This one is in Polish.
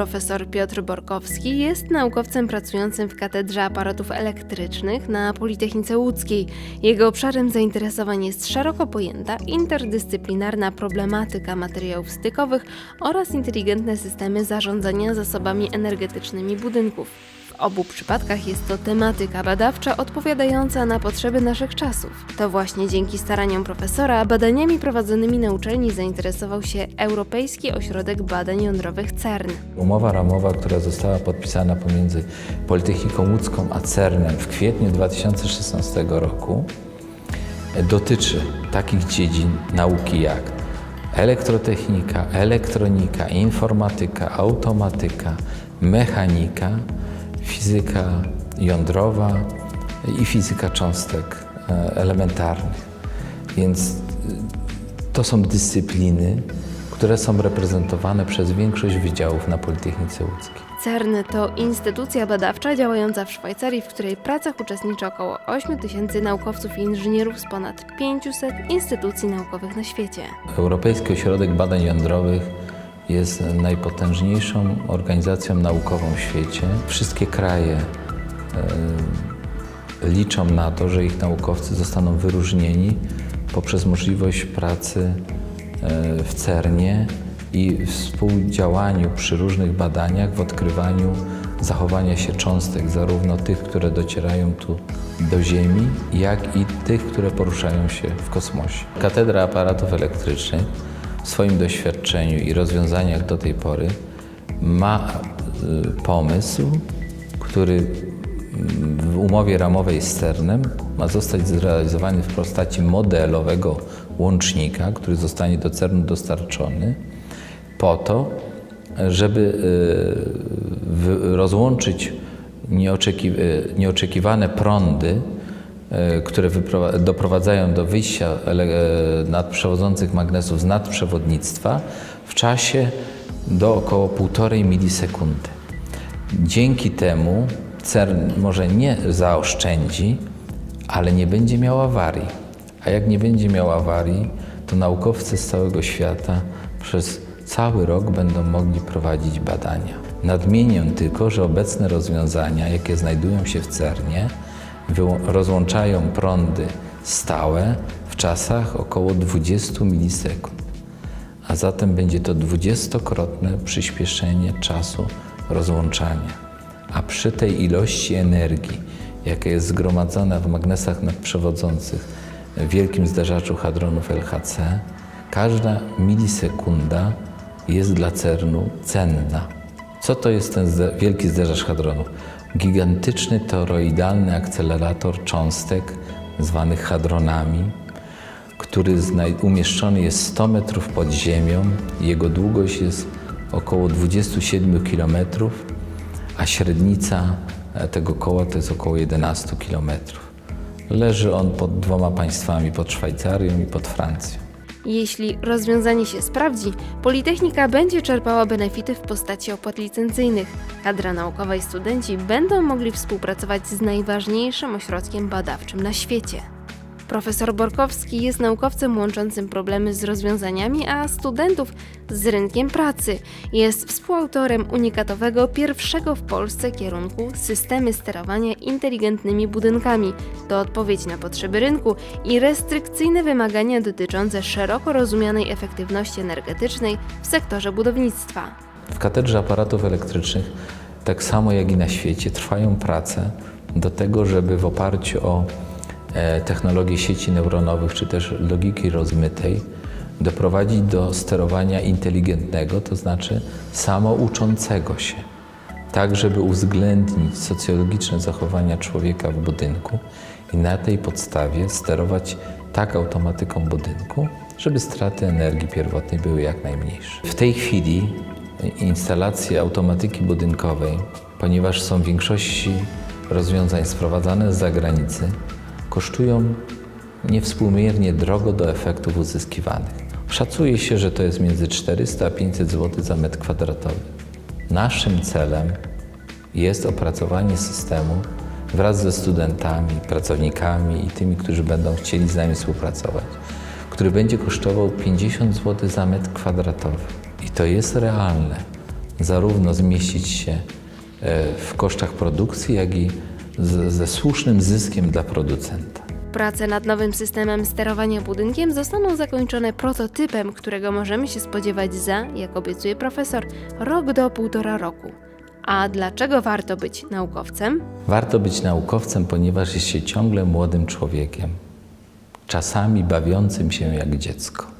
Profesor Piotr Borkowski jest naukowcem pracującym w Katedrze Aparatów Elektrycznych na Politechnice Łódzkiej. Jego obszarem zainteresowań jest szeroko pojęta interdyscyplinarna problematyka materiałów stykowych oraz inteligentne systemy zarządzania zasobami energetycznymi budynków. Obu przypadkach jest to tematyka badawcza odpowiadająca na potrzeby naszych czasów. To właśnie dzięki staraniom profesora badaniami prowadzonymi na uczelni zainteresował się Europejski Ośrodek Badań Jądrowych CERN. Umowa ramowa, która została podpisana pomiędzy Politechniką Łódzką a CERN-em w kwietniu 2016 roku, dotyczy takich dziedzin nauki jak elektrotechnika, elektronika, informatyka, automatyka, mechanika, fizyka jądrowa i fizyka cząstek e, elementarnych. Więc y, to są dyscypliny, które są reprezentowane przez większość wydziałów na Politechnice Łódzkiej. CERN to instytucja badawcza działająca w Szwajcarii, w której pracach uczestniczy około 8 tysięcy naukowców i inżynierów z ponad 500 instytucji naukowych na świecie. Europejski Ośrodek Badań Jądrowych jest najpotężniejszą organizacją naukową w świecie. Wszystkie kraje e, liczą na to, że ich naukowcy zostaną wyróżnieni poprzez możliwość pracy e, w CERNie i współdziałaniu przy różnych badaniach w odkrywaniu zachowania się cząstek, zarówno tych, które docierają tu do Ziemi, jak i tych, które poruszają się w kosmosie. Katedra Aparatów Elektrycznych w swoim doświadczeniu i rozwiązaniach do tej pory ma y, pomysł, który w umowie ramowej z CERN-em ma zostać zrealizowany w postaci modelowego łącznika, który zostanie do CERN-u dostarczony po to, żeby y, rozłączyć y, nieoczekiwane prądy, które wyprowa- doprowadzają do wyjścia e, nadprzewodzących magnesów z nadprzewodnictwa w czasie do około 1,5 milisekundy. Dzięki temu CERN może nie zaoszczędzi, ale nie będzie miał awarii. A jak nie będzie miał awarii, to naukowcy z całego świata przez cały rok będą mogli prowadzić badania. Nadmienię tylko, że obecne rozwiązania, jakie znajdują się w CERNie, rozłączają prądy stałe w czasach około 20 milisekund a zatem będzie to dwudziestokrotne przyspieszenie czasu rozłączania. A przy tej ilości energii, jaka jest zgromadzona w magnesach nadprzewodzących w wielkim zderzaczu hadronów LHC, każda milisekunda jest dla CERN-u cenna. Co to jest ten wielki zderzacz hadronów? Gigantyczny toroidalny akcelerator cząstek zwanych hadronami, który umieszczony jest 100 metrów pod ziemią. Jego długość jest około 27 km, a średnica e, tego koła to jest około 11 km. Leży on pod dwoma państwami, pod Szwajcarią i pod Francją. Jeśli rozwiązanie się sprawdzi, Politechnika będzie czerpała benefity w postaci opłat licencyjnych. Kadra naukowa i studenci będą mogli współpracować z najważniejszym ośrodkiem badawczym na świecie. Profesor Borkowski jest naukowcem łączącym problemy z rozwiązaniami, a studentów z rynkiem pracy. Jest współautorem unikatowego pierwszego w Polsce kierunku Systemy sterowania inteligentnymi budynkami. To odpowiedź na potrzeby rynku i restrykcyjne wymagania dotyczące szeroko rozumianej efektywności energetycznej w sektorze budownictwa. W katedrze aparatów elektrycznych, tak samo jak i na świecie, trwają prace do tego, żeby w oparciu o e, technologie sieci neuronowych czy też logiki rozmytej doprowadzić do sterowania inteligentnego, to znaczy samouczącego się, tak żeby uwzględnić socjologiczne zachowania człowieka w budynku i na tej podstawie sterować tak automatyką budynku, żeby straty energii pierwotnej były jak najmniejsze. W tej chwili instalacje automatyki budynkowej, ponieważ są w większości rozwiązań sprowadzane z zagranicy, kosztują niewspółmiernie drogo do efektów uzyskiwanych. Szacuje się, że to jest między 400 a 500 zł za metr kwadratowy. Naszym celem jest opracowanie systemu wraz ze studentami, pracownikami i tymi, którzy będą chcieli z nami współpracować, który będzie kosztował 50 zł za metr kwadratowy. I to jest realne. zarówno zmieścić się e, w kosztach produkcji, jak i z, ze słusznym zyskiem dla producenta. Prace nad nowym systemem sterowania budynkiem zostaną zakończone prototypem, którego możemy się spodziewać za, jak obiecuje profesor, rok do półtora roku. A dlaczego warto być naukowcem? Warto być naukowcem, ponieważ jest się ciągle młodym człowiekiem, czasami bawiącym się jak dziecko.